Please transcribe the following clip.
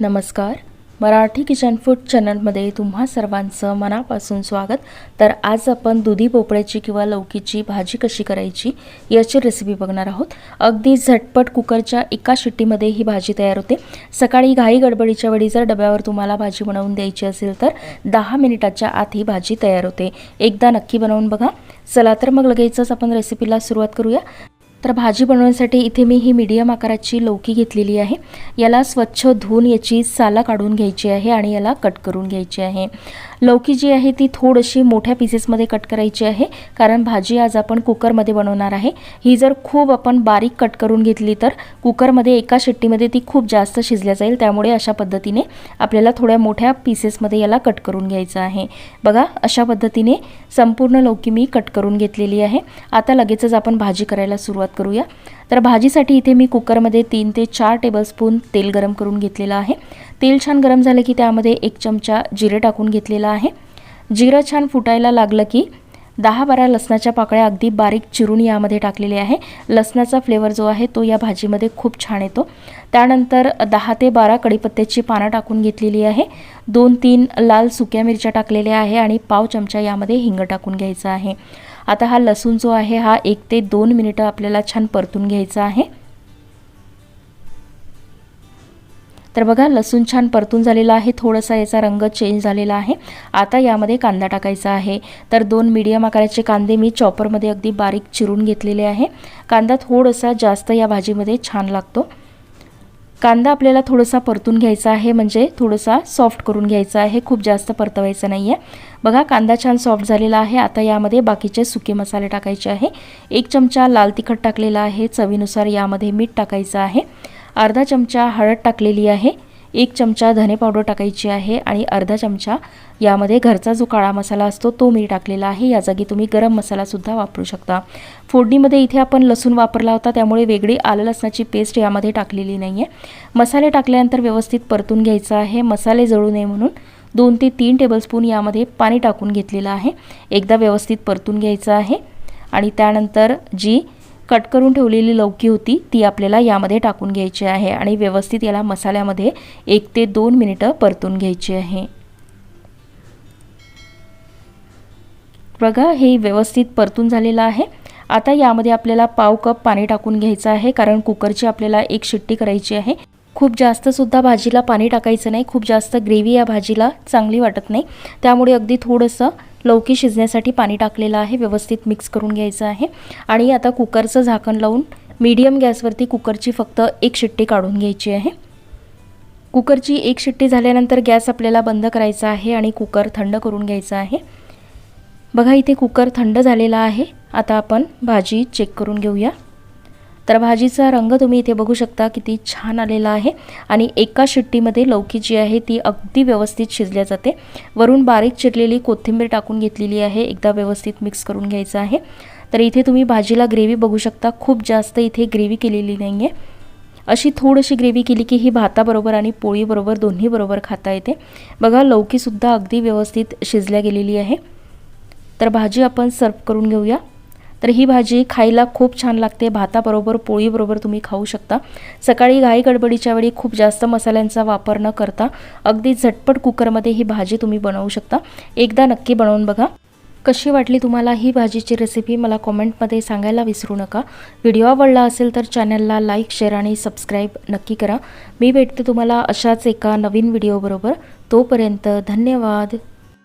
नमस्कार. Marathi kitchen food चॅनलमध्ये तुम्हा सर्वांचं मनापासून स्वागत. तर आज आपण दुधी भोपळ्याची किंवा लौकीची भाजी कशी करायची याची रेसिपी बघणार आहोत. अगदी झटपट कुकरच्या एका शिट्टीमध्ये ही भाजी तयार होते. सकाळी घाई गडबडीच्या वेळी जर डब्यावर तुम्हाला भाजी बनवून द्यायची असेल तर दहा मिनिटाच्या आत ही भाजी तयार होते. एकदा नक्की बनवून बघा. चला तर मग लगेचच आपण रेसिपीला सुरुवात करूया. तर भाजी बनवण्यासाठी इथे मी ही मीडियम आकाराची लौकी घेतलेली आहे. याला स्वच्छ धुवून याची साला काढून घ्यायची आहे आणि याला कट करून घ्यायची आहे. लौकी जी आहे ती थोडीशी मोठ्या पीसेसमध्ये कट करायची आहे. कारण भाजी आज आपण कुकरमध्ये बनवणार आहे. ही जर खूप आपण बारीक कट करून घेतली तर कुकरमध्ये एका शिट्टीमध्ये ती खूप जास्त शिजल्या जाईल. त्यामुळे अशा पद्धतीने आपल्याला थोड्या मोठ्या पीसेसमध्ये याला कट करून घ्यायचं आहे. बघा अशा पद्धतीने संपूर्ण लौकी मी कट करून घेतलेली आहे. आता लगेचच आपण भाजी करायला सुरुवात करूया. तर भाजीसाठी इथे मी कुकरमध्ये तीन ते चार टेबलस्पून तेल गरम करून घेतलेलं आहे. तेल छान गरम झालं की त्यामध्ये एक चमचा जिरे टाकून घेतलेला आहे. जिरं छान फुटायला लागलं की दहा बारा लसणाच्या पाकळ्या अगदी बारीक चिरून यामध्ये टाकलेले आहे. लसणाचा फ्लेवर जो आहे तो या भाजीमध्ये खूप छान येतो. त्यानंतर दहा ते बारा कडीपत्त्याची पानं टाकून घेतलेली आहे. दोन तीन लाल सुक्या मिरच्या टाकलेल्या आहे आणि पाव चमचा यामध्ये हिंग टाकून घ्यायचा आहे. आता हा लसूण जो आहे हा एक ते दोन मिनिटं आपल्याला छान परतून घ्यायचा आहे. तर बघा लसूण छान परतून झालेला आहे थोडासा याचा रंग चेंज झालेला आहे. आता यामध्ये कांदा टाकायचा आहे. तर दोन मीडियम आकाराचे कांदे मी चॉपरमध्ये अगदी बारीक चिरून घेतलेले आहे. कांदा थोडासा जास्त या भाजीमध्ये छान लागतो. कांदा आपल्याला थोडासा परतून घ्यायचा आहे म्हणजे थोडासा सॉफ्ट करून घ्यायचा आहे. खूप जास्त परतवायचं नाही आहे बघा कांदा छान सॉफ्ट झालेला आहे. आता यामध्ये बाकीचे सुके मसाले टाकायचे आहे. एक चमचा लाल तिखट टाकलेला आहे. चवीनुसार यामध्ये मीठ टाकायचं आहे. अर्धा चमचा हळद टाकलेली आहे. एक चमचा धने पावडर टाकायची आहे आणि अर्धा चमचा यामध्ये घरचा जो काळा मसाला असतो तो मी टाकलेला आहे. या जागी तुम्ही गरम मसालासुद्धा वापरू शकता. फोडणीमध्ये इथे आपण लसूण वापरला होता त्यामुळे वेगळी आलं लसणाची पेस्ट यामध्ये टाकलेली नाही आहे मसाले टाकल्यानंतर व्यवस्थित परतून घ्यायचं आहे. मसाले जळू नये म्हणून दोन ते तीन टेबलस्पून यामध्ये पाणी टाकून घेतलेलं आहे. एकदा व्यवस्थित परतून घ्यायचं आहे. आणि त्यानंतर जी कट करून ठेवलेली लौकी होती ती आपल्याला यामध्ये टाकून घ्यायची आहे आणि व्यवस्थित याला मसाल्यामध्ये एक ते दोन मिनिटं परतून घ्यायची आहे. बघा हे व्यवस्थित परतून झालेलं आहे. आता यामध्ये आपल्याला पाव कप पाणी टाकून घ्यायचं आहे कारण कुकरची आपल्याला एक शिट्टी करायची आहे. खूप जास्तसुद्धा भाजीला पाणी टाकायचं नाही खूप जास्त ग्रेव्ही या भाजीला चांगली वाटत नाही. त्यामुळे अगदी थोडंसं लौकी शिजण्यासाठी पाणी टाकलेलं आहे व्यवस्थित मिक्स करून घ्यायचं आहे. आणि आता कुकरचं झाकण लावून मीडियम गॅसवरती कुकरची फक्त एक शिट्टी काढून घ्यायची आहे. कुकरची एक शिट्टी झाल्यानंतर गॅस आपल्याला बंद करायचा आहे आणि कुकर थंड करून घ्यायचा आहे. बघा इथे कुकर थंड झालेला आहे. आता आपण भाजी चेक करून घेऊया. तर भाजीचा रंग तुम्ही इथे बघू शकता किती छान आलेला आहे. आणि एका शिट्टीमध्ये लौकी जी आहे ती अगदी व्यवस्थित शिजल्या जाते. वरून बारीक चिरलेली कोथिंबीर टाकून घेतलेली आहे एकदा व्यवस्थित मिक्स करून घ्यायचं आहे. तर इथे तुम्ही भाजीला ग्रेव्ही बघू शकता खूप जास्त इथे ग्रेव्ही केलेली नाही आहे अशी थोडीशी ग्रेव्ही केली की ही भाताबरोबर आणि पोळीबरोबर दोन्हीबरोबर खाता येते. बघा लौकीसुद्धा अगदी व्यवस्थित शिजल्या गेलेली आहे. तर भाजी आपण सर्व करून घेऊया. तर ही भाजी खायला खूप छान लागते. भाताबरोबर पोळीबरोबर तुम्ही खाऊ शकता. सकाळी घाई गडबडीच्या वेळी खूप जास्त मसाल्यांचा वापर न करता अगदी झटपट कुकरमध्ये ही भाजी तुम्ही बनवू शकता. एकदा नक्की बनवून बघा. कशी वाटली तुम्हाला ही भाजीची रेसिपी मला कॉमेंटमध्ये सांगायला विसरू नका. व्हिडिओ आवडला असेल तर चॅनलला लाईक शेअर आणि सबस्क्राईब नक्की करा. मी भेटते तुम्हाला अशाच एका नवीन व्हिडिओबरोबर तोपर्यंत धन्यवाद.